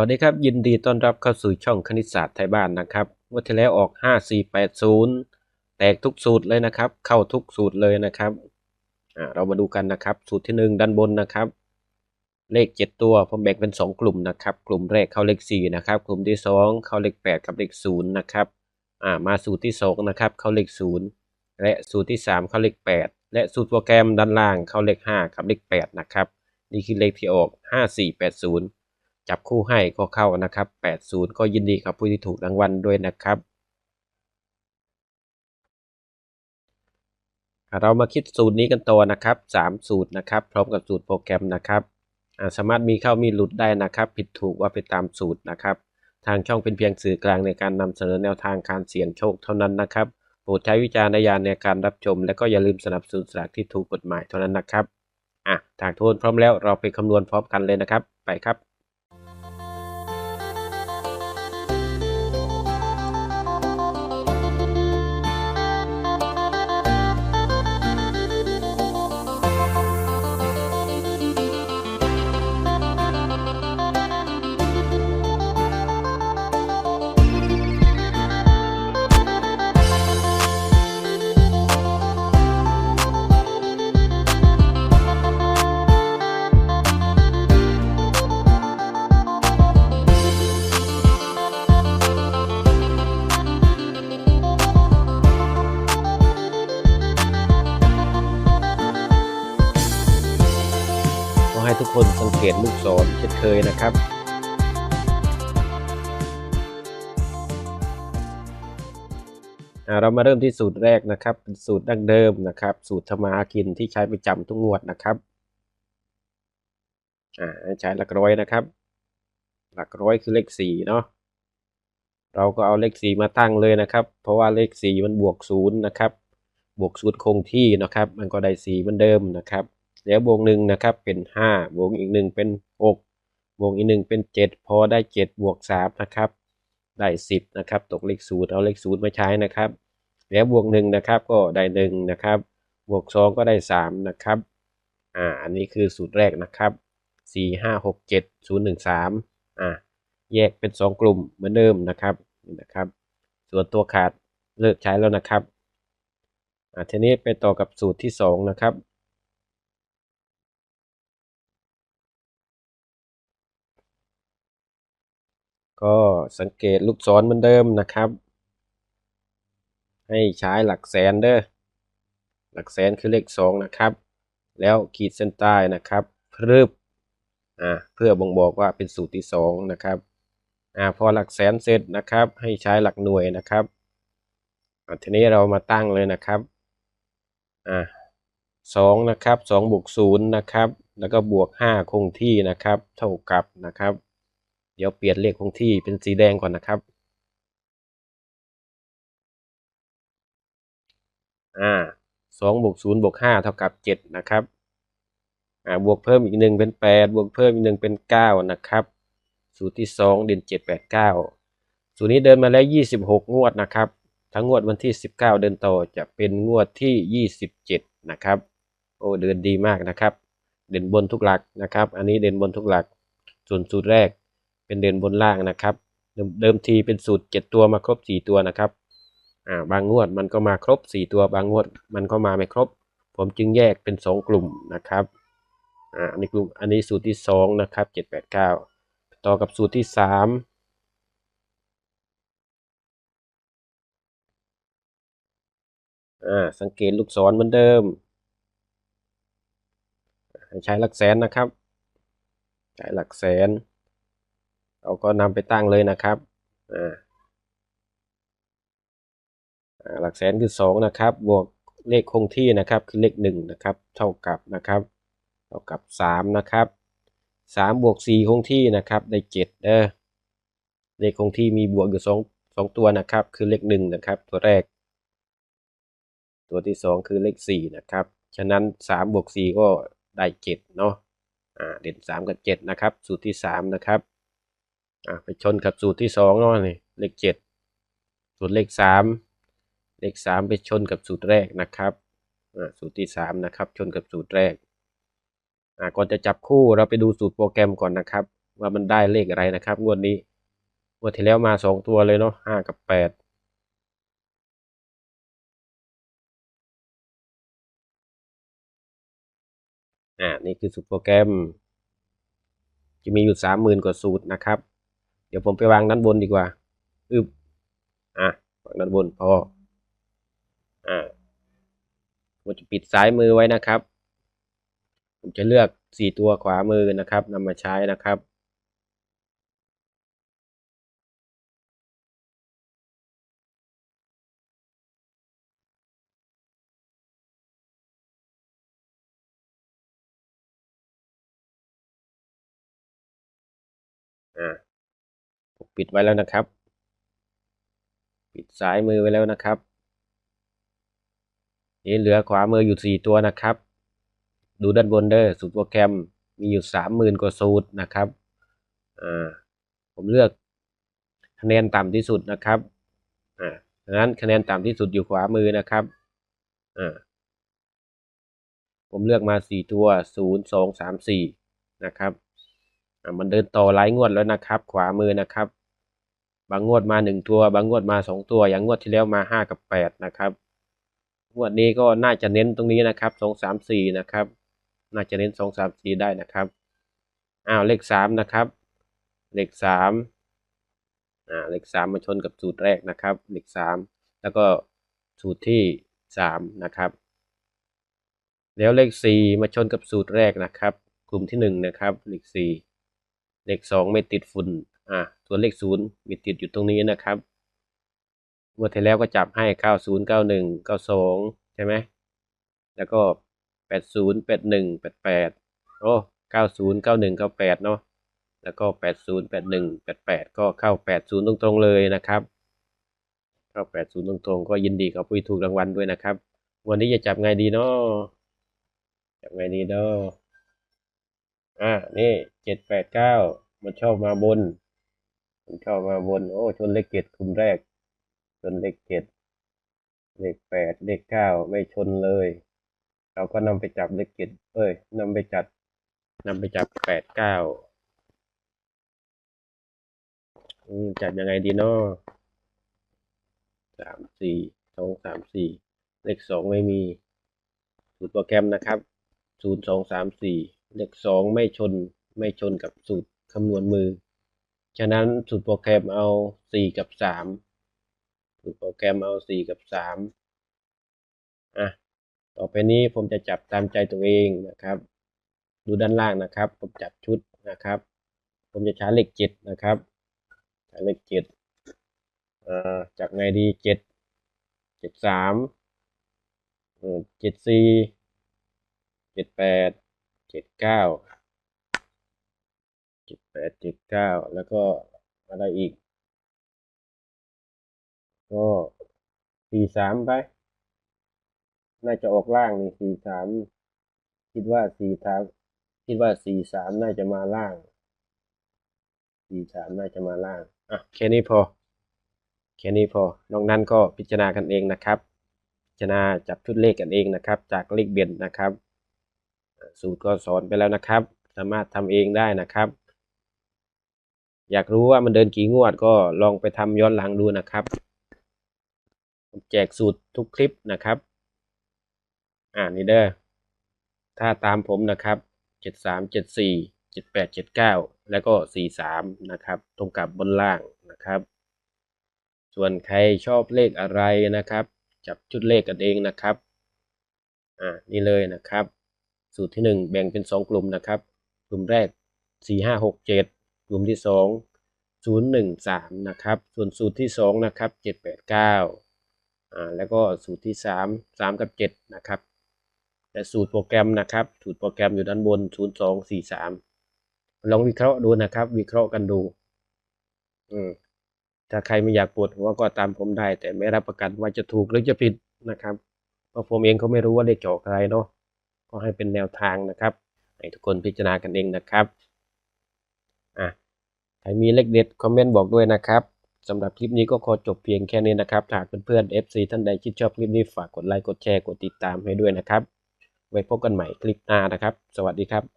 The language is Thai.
วัสดีครับ ยินดีต้อนรับเข้าสู่ช่องคณิตศาสตร์ไทยบ้านนะครับวันที่แล้วออก 5480 แตกทุกสูตรเลยนะครับ เข้าทุกสูตรเลยนะครับเรามาดูกันนะครับ สูตรที่ 1 ด้านบนนะครับ เลข 7 ตัวผมแบ่งเป็น 2 กลุ่มนะครับ กลุ่มแรกเข้าเลข4นะครับ กลุ่มที่ 2 เข้าเลข 8 กับเลข0นะครับมาสูตรที่2นะครับเข้าเลข0และสูตรที่ 3 เข้าเลข 8 และสูตรโปรแกรมด้านล่างเข้าเลข5กับเลข8นะครับนี่คือเลขที่ออก 5480 จับคู่ให้ก็เข้านะครับ 80 ก็ยินดีกับผู้ที่ถูกรางวัลด้วยนะครับเรามาคิดสูตรนี้กันต่อนะครับ 3 สูตรนะครับ พร้อมกับสูตรโปรแกรมนะครับสามารถมีเข้ามีหลุดได้นะครับ ผิดถูกว่าไปตามสูตรนะครับ ทางช่องเป็นเพียงสื่อกลางในการนำเสนอแนวทางการเสี่ยงโชคเท่านั้นนะครับโปรดใช้วิจารณญาณในการรับชม และก็อย่าลืมสนับสนุนสลากที่ถูกกฎหมายเท่านั้นนะครับอะทางโทนพร้อมแล้วเราไปคำนวณพร้อมกันเลยนะครับ ไปครับ นสังเกตลูกศรเช่นเคยนะครับ เรามาเริ่มที่สูตรแรกนะครับ สูตรดั้งเดิมนะครับ สูตรธรรมากินที่ใช้ประจำทุกงวดนะครับใช้หลักร้อยนะครับ หลักร้อยคือเลขสี่เนาะเราก็เอาเลขสี่มาตั้งเลยนะครับ เพราะว่าเลขสี่มันบวกศูนย์นะครับ บวกศูนย์คงที่นะครับ มันก็ได้สี่เหมือนเดิมนะครับ แล้วบวกหนึ่งนะครับเป็นห้าบวกอีกหนึ่งเป็นหกบวกอีกหนึ่งเป็นเจ็ดพอได้เจ็ดบวกสามนะครับได้สิบนะครับตกเลขศูนย์เอาเลขศูนย์มาใช้นะครับแล้วบวกหนึ่งนะครับก็ได้หนึ่งนะครับบวกสองก็ได้สามนะครับอ่าอันนี้คือสูตรแรกนะครับสี่ห้าหกเจ็ดศูนย์หนึ่งสามอ่าแยกเป็นสองกลุ่มเหมือนเดิมนะครับนี่นะครับส่วนตัวขาดเลิกใช้แล้วนะครับอ่าทีนี้ไปต่อกับสูตรที่สองนะครับ ก็สังเกตลูกศรเหมือนเดิมนะครับ ให้ใช้หลักแสนเด้อหลักแสนคือเลขสองนะครับ แล้วขีดเส้นใต้นะครับพรึบอ่าเพื่อบ่งบอกว่าเป็นสูตรที่สองนะครับอ่าพอหลักแสนเสร็จนะครับ ให้ใช้หลักหน่วยนะครับอ่าทีนี้เรามาตั้งเลยนะครับอ่าสองนะครับสองบวกศูนย์นะครับ แล้วก็บวกห้าคงที่นะครับ เท่ากับนะครับ เดี๋ยวเปลี่ยนเลขคงที่เป็นสีแดงก่อนนะครับ อ่าสองบวกศูนย์บวกห้าเท่ากับเจ็ดนะครับ อ่า บวกเพิ่มอีกหนึ่งเป็นแปดบวกเพิ่มอีกหนึ่งเป็นเก้านะครับ สูตรที่สองเด่นเจ็ดแปดเก้าสูตรนี้เดินมาแล้วยี่สิบหกงวดนะครับ ทั้งงวดวันที่สิบเก้าเดินต่อจะเป็นงวดที่ยี่สิบเจ็ดนะครับ โอ้เดินดีมากนะครับ เด่นบนทุกหลักนะครับ อันนี้เด่นบนทุกหลัก ส่วนสูตรแรก เป็นเด่นบนล่างนะครับ เดิมทีเป็นสูตรเจ็ดตัวมาครบสี่ตัวนะครับอ่าบางงวดมันก็มาครบสี่ตัวบางงวดมันก็มาไม่ครบ ผมจึงแยกเป็นสองกลุ่มนะครับอ่าอันนี้กลุ่มอันนี้สูตรที่สองนะครับเจ็ดแปดเก้าต่อกับสูตรที่สามอ่าสังเกตลูกศรเหมือนเดิม ใช้หลักแสนนะครับ ใช้หลักแสน เราก็นำไปตั้งเลยนะครับอ่าหลักแสนคือสองนะครับ บวกเลขคงที่นะครับคือเลขหนึ่งนะครับเท่ากับนะครับ เท่ากับสามนะครับสามบวกสี่คงที่นะครับได้เจ็ดเด้อเลขคงที่มีบวกอยู่สองสองตัวนะครับ คือเลขหนึ่งนะครับตัวแรก ตัวที่สองคือเลขสี่นะครับฉะนั้นสามบวกสี่ก็ได้เจ็ดเนาะอ่าเด่นสามกับเจ็ดนะครับ สูตรที่สามนะครับ อ่าไปชนกับสูตรที่สองเนาะนี่เลขเจ็ดสูตรเลขสามเลขสามไปชนกับสูตรแรกนะครับอ่าสูตรที่สามนะครับชนกับสูตรแรกอ่าก่อนจะจับคู่เราไปดูสูตรโปรแกรมก่อนนะครับ ว่ามันได้เลขอะไรนะครับงวดนี้งวดที่แล้วมาสองตัวเลยเนาะห้ากับแปดอ่านี่คือสูตรโปรแกรม จะมีอยู่สามหมื่นกว่าสูตรนะครับ ดี๋ยวผมไปวางด้านบนดีกว่าอึบอะวางด้านบนพออ่าผมจะปิดซ้ายมือไว้นะครับ ผมจะเลือกสี่ตัวขวามือนะครับนำมาใช้นะครับอ่า ปิดไว้แล้วนะครับ ปิดซ้ายมือไว้แล้วนะครับนี่เหลือขวามืออยู่สี่ตัวนะครับ ดูด้านบนเด้อสูตรโปรแกรมมีอยู่สามหมื่นกว่าสูตรนะครับอ่าผมเลือกคะแนนต่ำที่สุดนะครับอ่าดังนั้นคะแนนต่ำที่สุดอยู่ขวามือนะครับอ่าผมเลือกมาสี่ตัวศูนย์สองสามสี่นะครับมันเดินต่อหลายงวดแล้วนะครับ ขวามือนะครับ บางงวดมาหนึ่งตัว บางงวดมาสองตัว อย่างงวดที่แล้วมาห้ากับแปดนะครับ งวดนี้ก็น่าจะเน้นตรงนี้นะครับสองสามสี่นะครับ น่าจะเน้นสองสามสี่ได้นะครับอ้าวเลขสามนะครับ เลขสามอ่าเลขสามมาชนกับสูตรแรกนะครับ เลขสามแล้วก็สูตรที่สามนะครับ แล้วเลขสี่มาชนกับสูตรแรกนะครับ กลุ่มที่หนึ่งนะครับ เลขสี่เลขสองไม่ติดฝุ่น อ่าตัวเลขศูนย์มีติดอยู่ตรงนี้นะครับงวดที่แล้วก็จับให้เก้าศูนย์เก้าหนึ่งเก้าสองใช่ไหม แล้วก็แปดศูนย์แปดหนึ่งแปดแปดโอ้เก้าศูนย์เก้าหนึ่งเก้าแปดเนาะ แล้วก็แปดศูนย์แปดหนึ่งแปดแปดก็เข้าแปดศูนย์ตรงๆเลยนะครับ เข้าแปดศูนย์ตรงๆ ก็ยินดีกับผู้ถูกรางวัลด้วยนะครับ วันนี้จะจับไงดีเนาะ จับไงดีเนาะอ่า นี่เจ็ดแปดเก้ามันชอบมาบน มันชอบมาบนโอ้ชนเลขเจ็ดกลุ่มแรก ชนเลขเจ็ดเลขแปดเลขเก้าไม่ชนเลย เราก็นำไปจับเลขเจ็ดเอ้ยนำไปจัดนำไปจับแปดเก้าจัดยังไงดีเนาะสามสี่สองสามสี่เลขสองไม่มีสูตรโปรแกรมนะครับศูนย์สองสามสี่เลขสองไม่ชนไม่ชนกับสูตรคำนวณมือ ฉะนั้นสูตรโปรแกรมเอาสี่กับสามสูตรโปรแกรมเอาสี่กับสามอะต่อไปนี้ผมจะจับตามใจตัวเองนะครับ ดูด้านล่างนะครับ ผมจับชุดนะครับ ผมจะใช้เลขเจ็ดนะครับใช้เลขเจ็ดอ่าจากไงดีเจ็ดเจ็ดสามเจ็ดสี่เจ็ดแปดเจ็ดเก้า เจ็ดแปดเจ็ดเก้าแล้วก็อะไรอีก ก็สี่สามไป น่าจะออกล่างนี่สี่สามคิดว่าสี่สามคิดว่าสี่สามน่าจะมาล่างสี่สามน่าจะมาล่างอะแค่นี้พอแค่นี้พอนอกนั้นก็พิจารณากันเองนะครับ พิจารณาจับชุดเลขกันเองนะครับ จากเลขเบียนนะครับ สูตรก็สอนไปแล้วนะครับ สามารถทำเองได้นะครับ อยากรู้ว่ามันเดินกี่งวดก็ลองไปทำย้อนหลังดูนะครับ แจกสูตรทุกคลิปนะครับ อ่านี่เด้อถ้าตามผมนะครับเจ็ดสามเจ็ดสี่เจ็ดแปดเจ็ดเก้าแล้วก็สี่สามนะครับ ตรงกับบนล่างนะครับ ส่วนใครชอบเลขอะไรนะครับ จับชุดเลขกันเองนะครับ อ่านี่เลยนะครับ สูตรที่หนึ่งแบ่งเป็นสองกลุ่มนะครับ กลุ่มแรกสี่ห้าหกเจ็ด กลุ่มที่สองศูนย์หนึ่งสามนะครับ ส่วนสูตรที่สองนะครับเจ็ดแปดเก้าอ่า แล้วก็สูตรที่สามสามกับเจ็ดนะครับ แต่สูตรโปรแกรมนะครับ สูตรโปรแกรมอยู่ด้านบนศูนย์สองสี่สามลองวิเคราะห์ดูนะครับ วิเคราะห์กันดู อืม ถ้าใครไม่อยากปวดหัวก็ตามผมได้ แต่ไม่รับประกันว่าจะถูกหรือจะผิดนะครับ เพราะผมเองก็ไม่รู้ว่าเลขจะออกอะไรเนาะ ก็ให้เป็นแนวทางนะครับ ให้ทุกคนพิจารณากันเองนะครับ อะใครมีเลขเด็ดคอมเมนต์บอกด้วยนะครับสำหรับคลิปนี้ก็ขอจบเพียงแค่นี้นะครับหากเพื่อนๆ FC ท่านใดที่ชอบคลิปนี้ฝากกดไลค์กดแชร์กดติดตามให้ด้วยนะครับ ไว้พบกันใหม่คลิปหน้านะครับ สวัสดีครับ